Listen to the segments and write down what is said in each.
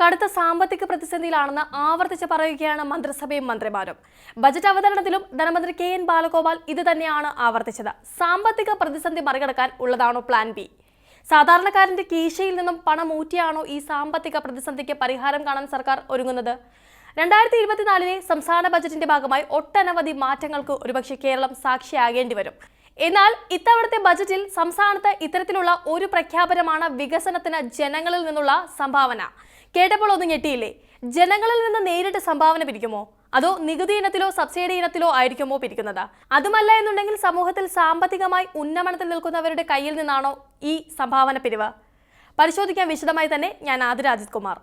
കടുത്ത സാമ്പത്തിക പ്രതിസന്ധിയിലാണെന്ന് ആവർത്തിച്ച് പറയുകയാണ് മന്ത്രിസഭയും മന്ത്രിമാരും. ബജറ്റ് അവതരണത്തിലും ധനമന്ത്രി കെ എൻ ബാലഗോപാൽ ഇത് തന്നെയാണ് ആവർത്തിച്ചത്. സാമ്പത്തിക പ്രതിസന്ധി മറികടക്കാൻ ഉള്ളതാണോ പ്ലാൻ ബി? സാധാരണക്കാരന്റെ കീശയിൽ നിന്നും പണം ഊറ്റിയാണോ ഈ സാമ്പത്തിക പ്രതിസന്ധിക്ക് പരിഹാരം കാണാൻ സർക്കാർ ഒരുങ്ങുന്നത്? രണ്ടായിരത്തി ഇരുപത്തിനാലിലെ സംസ്ഥാന ബജറ്റിന്റെ ഭാഗമായി ഒട്ടനവധി മാറ്റങ്ങൾക്ക് ഒരുപക്ഷെ കേരളം സാക്ഷിയാകേണ്ടി വരും. എന്നാൽ ഇത്തവണത്തെ ബജറ്റിൽ സംസ്ഥാനത്ത് ഇത്തരത്തിലുള്ള ഒരു പ്രഖ്യാപനമാണ് വികസനത്തിന് ജനങ്ങളിൽ നിന്നുള്ള സംഭാവന. കേട്ടപ്പോൾ ഒന്നും ഞെട്ടിയില്ലേ? ജനങ്ങളിൽ നിന്ന് നേരിട്ട് സംഭാവന പിരിക്കുമോ? അതോ നികുതി ഇനത്തിലോ സബ്സിഡി ഇനത്തിലോ ആയിരിക്കുമോ പിരിക്കുന്നത്? അതുമല്ല എന്നുണ്ടെങ്കിൽ സമൂഹത്തിൽ സാമ്പത്തികമായി ഉന്നമനത്തിൽ നിൽക്കുന്നവരുടെ കയ്യിൽ നിന്നാണോ ഈ സംഭാവന പിരിവ്? പരിശോധിക്കാൻ വിശദമായി തന്നെ ഞാൻ ആദിരാജിത് കുമാർ.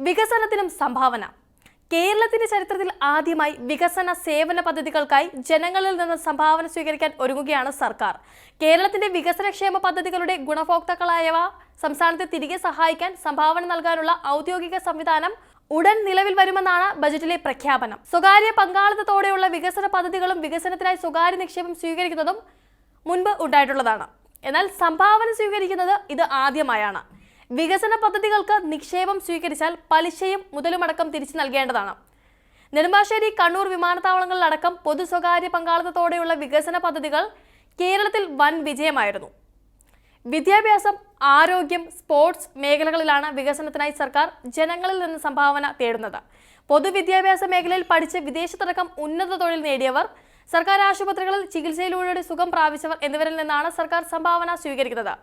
വികസനത്തിനും സംഭാവന. കേരളത്തിന്റെ ചരിത്രത്തിൽ ആദ്യമായി വികസന സേവന പദ്ധതികൾക്കായി ജനങ്ങളിൽ നിന്ന് സംഭാവന സ്വീകരിക്കാൻ ഒരുങ്ങുകയാണ് സർക്കാർ. കേരളത്തിന്റെ വികസനക്ഷേമ പദ്ധതികളുടെ ഗുണഭോക്താക്കളായവ സംസ്ഥാനത്തെ തിരികെ സഹായിക്കാൻ സംഭാവന നൽകാനുള്ള ഔദ്യോഗിക സംവിധാനം ഉടൻ നിലവിൽ വരുമെന്നാണ് ബജറ്റിലെ പ്രഖ്യാപനം. സ്വകാര്യ പങ്കാളിത്തത്തോടെയുള്ള വികസന പദ്ധതികളും വികസനത്തിനായി സ്വകാര്യ നിക്ഷേപം സ്വീകരിക്കുന്നതും മുൻപ് ഉണ്ടായിട്ടുള്ളതാണ്. എന്നാൽ സംഭാവന സ്വീകരിക്കുന്നത് ഇത് ആദ്യമായാണ്. വികസന പദ്ധതികൾക്ക് നിക്ഷേപം സ്വീകരിച്ചാൽ പലിശയും മുതലുമടക്കം തിരിച്ചു നൽകേണ്ടതാണ്. നെടുമ്പാശ്ശേരി കണ്ണൂർ വിമാനത്താവളങ്ങളിലടക്കം പൊതു സ്വകാര്യ പങ്കാളിത്തത്തോടെയുള്ള വികസന പദ്ധതികൾ കേരളത്തിൽ വൻ വിജയമായിരുന്നു. വിദ്യാഭ്യാസം ആരോഗ്യം സ്പോർട്സ് മേഖലകളിലാണ് വികസനത്തിനായി സർക്കാർ ജനങ്ങളിൽ നിന്ന് സംഭാവന തേടുന്നത്. പൊതുവിദ്യാഭ്യാസ മേഖലയിൽ പഠിച്ച് വിദേശത്തടക്കം ഉന്നത തൊഴിൽ നേടിയവർ സർക്കാർ ആശുപത്രികളിൽ ചികിത്സയിലൂടെ സുഖം പ്രാപിച്ചവർ എന്നിവരിൽ നിന്നാണ് സർക്കാർ സംഭാവന സ്വീകരിക്കുന്നത്.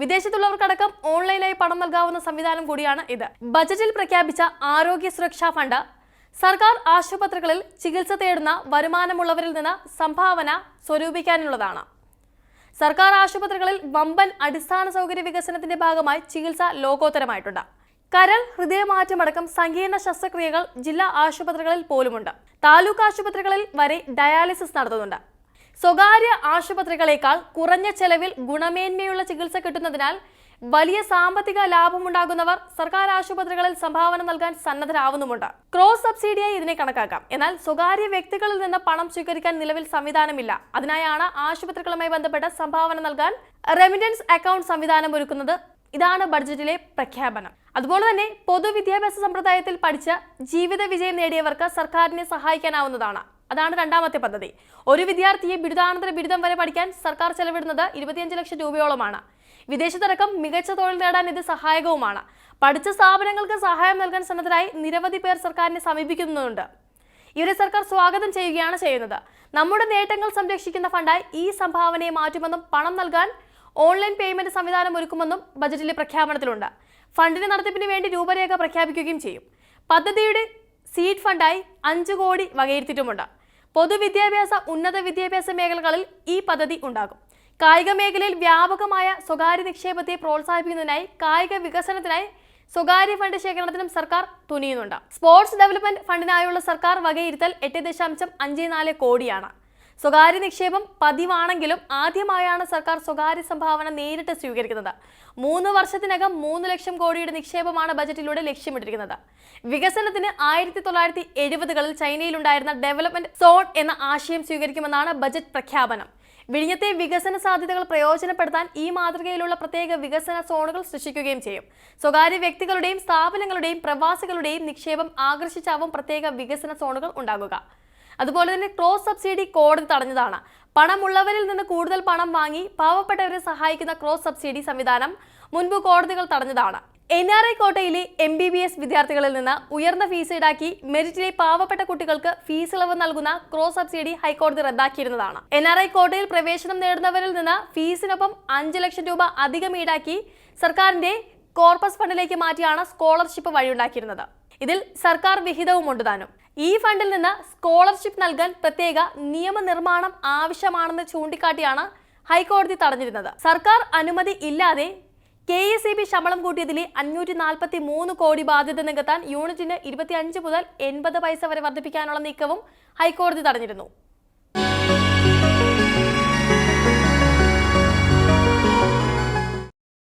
വിദേശത്തുള്ളവർക്കടക്കം ഓൺലൈനായി പണം നൽകാവുന്ന സംവിധാനം കൂടിയാണ് ഇത്. ബജറ്റിൽ പ്രഖ്യാപിച്ച ആരോഗ്യ സുരക്ഷാ ഫണ്ട് സർക്കാർ ആശുപത്രികളിൽ ചികിത്സ തേടുന്ന വരുമാനമുള്ളവരിൽ നിന്ന് സംഭാവന സ്വരൂപിക്കാനുള്ളതാണ്. സർക്കാർ ആശുപത്രികളിൽ വമ്പൻ അടിസ്ഥാന സൗകര്യ വികസനത്തിന്റെ ഭാഗമായി ചികിത്സ ലോകോത്തരമായിട്ടുണ്ട്. കരൾ ഹൃദയമാറ്റമടക്കം സങ്കീർണ ശസ്ത്രക്രിയകൾ ജില്ലാ ആശുപത്രികളിൽ പോലുമുണ്ട്. താലൂക്ക് ആശുപത്രികളിൽ വരെ ഡയാലിസിസ് നടത്തുന്നുണ്ട്. സ്വകാര്യ ആശുപത്രികളേക്കാൾ കുറഞ്ഞ ചെലവിൽ ഗുണമേന്മയുള്ള ചികിത്സ കിട്ടുന്നതിനാൽ വലിയ സാമ്പത്തിക ലാഭമുണ്ടാകുന്നവർ സർക്കാർ ആശുപത്രികളിൽ സംഭാവന നൽകാൻ സന്നദ്ധരാവുന്നുമുണ്ട്. ക്രോസ് സബ്സിഡിയായി ഇതിനെ കണക്കാക്കാം. എന്നാൽ സ്വകാര്യ വ്യക്തികളിൽ നിന്ന് പണം സ്വീകരിക്കാൻ നിലവിൽ സംവിധാനമില്ല. അതിനായാണ് ആശുപത്രികളുമായി ബന്ധപ്പെട്ട സംഭാവന നൽകാൻ റെമിറ്റൻസ് അക്കൗണ്ട് സംവിധാനം ഒരുക്കുന്നത്. ഇതാണ് ബഡ്ജറ്റിലെ പ്രഖ്യാപനം. അതുപോലെ തന്നെ പൊതുവിദ്യാഭ്യാസ സമ്പ്രദായത്തിൽ പഠിച്ച് ജീവിത വിജയം നേടിയവർക്ക് സർക്കാരിനെ സഹായിക്കാനാവുന്നതാണ്. അതാണ് രണ്ടാമത്തെ പദ്ധതി. ഒരു വിദ്യാർത്ഥിയെ ബിരുദാനന്തര ബിരുദം വരെ പഠിക്കാൻ സർക്കാർ ചെലവിടുന്നത് ഇരുപത്തിയഞ്ച് ലക്ഷം രൂപയോളമാണ്. വിദേശത്തടക്കം മികച്ച തൊഴിൽ നേടാൻ ഇത് സഹായകവുമാണ്. പഠിച്ച സ്ഥാപനങ്ങൾക്ക് സഹായം നൽകാൻ സന്നദ്ധരായി നിരവധി പേർ സർക്കാരിനെ സമീപിക്കുന്നുണ്ട്. ഇവരെ സർക്കാർ സ്വാഗതം ചെയ്യുകയാണ് ചെയ്യുന്നത്. നമ്മുടെ നേട്ടങ്ങൾ സംരക്ഷിക്കുന്ന ഫണ്ടായി ഈ സംഭാവനയെ മാറ്റുമെന്നും പണം നൽകാൻ ഓൺലൈൻ പേയ്മെന്റ് സംവിധാനം ഒരുക്കുമെന്നും ബജറ്റിലെ പ്രഖ്യാപനത്തിലുണ്ട്. ഫണ്ടിന്റെ നടത്തിപ്പിന് വേണ്ടി രൂപരേഖ പ്രഖ്യാപിക്കുകയും ചെയ്യും. പദ്ധതിയുടെ സീഡ് ഫണ്ടായി അഞ്ച് കോടി വകയിരുത്തിയിട്ടുമുണ്ട്. പൊതുവിദ്യാഭ്യാസ ഉന്നത വിദ്യാഭ്യാസ മേഖലകളിൽ ഈ പദ്ധതി ഉണ്ടാകും. കായിക മേഖലയിൽ വ്യാപകമായ സ്വകാര്യ നിക്ഷേപത്തെ പ്രോത്സാഹിപ്പിക്കുന്നതിനായി കായിക വികസനത്തിനായി സ്വകാര്യ ഫണ്ട് ശേഖരണത്തിനും സർക്കാർ തുനിയുന്നുണ്ട്. സ്പോർട്സ് ഡെവലപ്മെന്റ് ഫണ്ടിനായുള്ള സർക്കാർ വകയിരുത്തൽ എട്ട് ദശാംശം അഞ്ച് നാല് കോടിയാണ്. സ്വകാര്യ നിക്ഷേപം പതിവാണെങ്കിലും ആദ്യമായാണ് സർക്കാർ സ്വകാര്യ സംഭാവന നേരിട്ട് സ്വീകരിക്കുന്നത്. മൂന്ന് വർഷത്തിനകം മൂന്ന് ലക്ഷം കോടിയുടെ നിക്ഷേപമാണ് ബജറ്റിലൂടെ ലക്ഷ്യമിട്ടിരിക്കുന്നത്. വികസനത്തിന് ആയിരത്തി തൊള്ളായിരത്തി എഴുപതുകളിൽ ചൈനയിലുണ്ടായിരുന്ന ഡെവലപ്മെന്റ് സോൺ എന്ന ആശയം സ്വീകരിക്കുമെന്നാണ് ബജറ്റ് പ്രഖ്യാപനം. വിഴിഞ്ഞത്തെ വികസന സാധ്യതകൾ പ്രയോജനപ്പെടുത്താൻ ഈ മാതൃകയിലുള്ള പ്രത്യേക വികസന സോണുകൾ സൃഷ്ടിക്കുകയും ചെയ്യും. സ്വകാര്യ വ്യക്തികളുടെയും സ്ഥാപനങ്ങളുടെയും പ്രവാസികളുടെയും നിക്ഷേപം ആകർഷിച്ചാവും പ്രത്യേക വികസന സോണുകൾ ഉണ്ടാകുക. അതുപോലെ തന്നെ ക്രോസ് സബ്സിഡി കോടതി തടഞ്ഞതാണ്. പണമുള്ളവരിൽ നിന്ന് കൂടുതൽ പണം വാങ്ങി പാവപ്പെട്ടവരെ സഹായിക്കുന്ന ക്രോസ് സബ്സിഡി സംവിധാനം മുൻപ് കോടതികൾ തടഞ്ഞതാണ്. എൻ ആർ ഐ കോട്ടയിലെ എം ബി ബി എസ് വിദ്യാർത്ഥികളിൽ നിന്ന് ഉയർന്ന ഫീസ് ഈടാക്കി മെറിറ്റിലെ പാവപ്പെട്ട കുട്ടികൾക്ക് ഫീസ് ഇളവ് നൽകുന്ന ക്രോസ് സബ്സിഡി ഹൈക്കോടതി റദ്ദാക്കിയിരുന്നതാണ്. എൻ ആർ ഐ കോട്ടയിൽ പ്രവേശനം നേടുന്നവരിൽ നിന്ന് ഫീസിനൊപ്പം അഞ്ച് ലക്ഷം രൂപ അധികം ഈടാക്കി സർക്കാരിന്റെ കോർപ്പസ് ഫണ്ടിലേക്ക് മാറ്റിയാണ് സ്കോളർഷിപ്പ് വഴിയുണ്ടാക്കിയിരുന്നത്. ഇതിൽ സർക്കാർ വിഹിതവുമുണ്ട് താനും. ഈ ഫണ്ടിൽ നിന്ന് സ്കോളർഷിപ്പ് നൽകാൻ പ്രത്യേക നിയമനിർമ്മാണം ആവശ്യമാണെന്ന് ചൂണ്ടിക്കാട്ടിയാണ് ഹൈക്കോടതി തടഞ്ഞിരുന്നത്. സർക്കാർ അനുമതി ഇല്ലാതെ കെ എസ് ഇ ബി ശമ്പളം കൂട്ടിയതിലെ അഞ്ഞൂറ്റി നാൽപ്പത്തി മൂന്ന് കോടി ബാധ്യത നികത്താൻ യൂണിറ്റിന് ഇരുപത്തിയഞ്ച് മുതൽ എൺപത് പൈസ വരെ വർദ്ധിപ്പിക്കാനുള്ള നീക്കവും ഹൈക്കോടതി തടഞ്ഞിരുന്നു.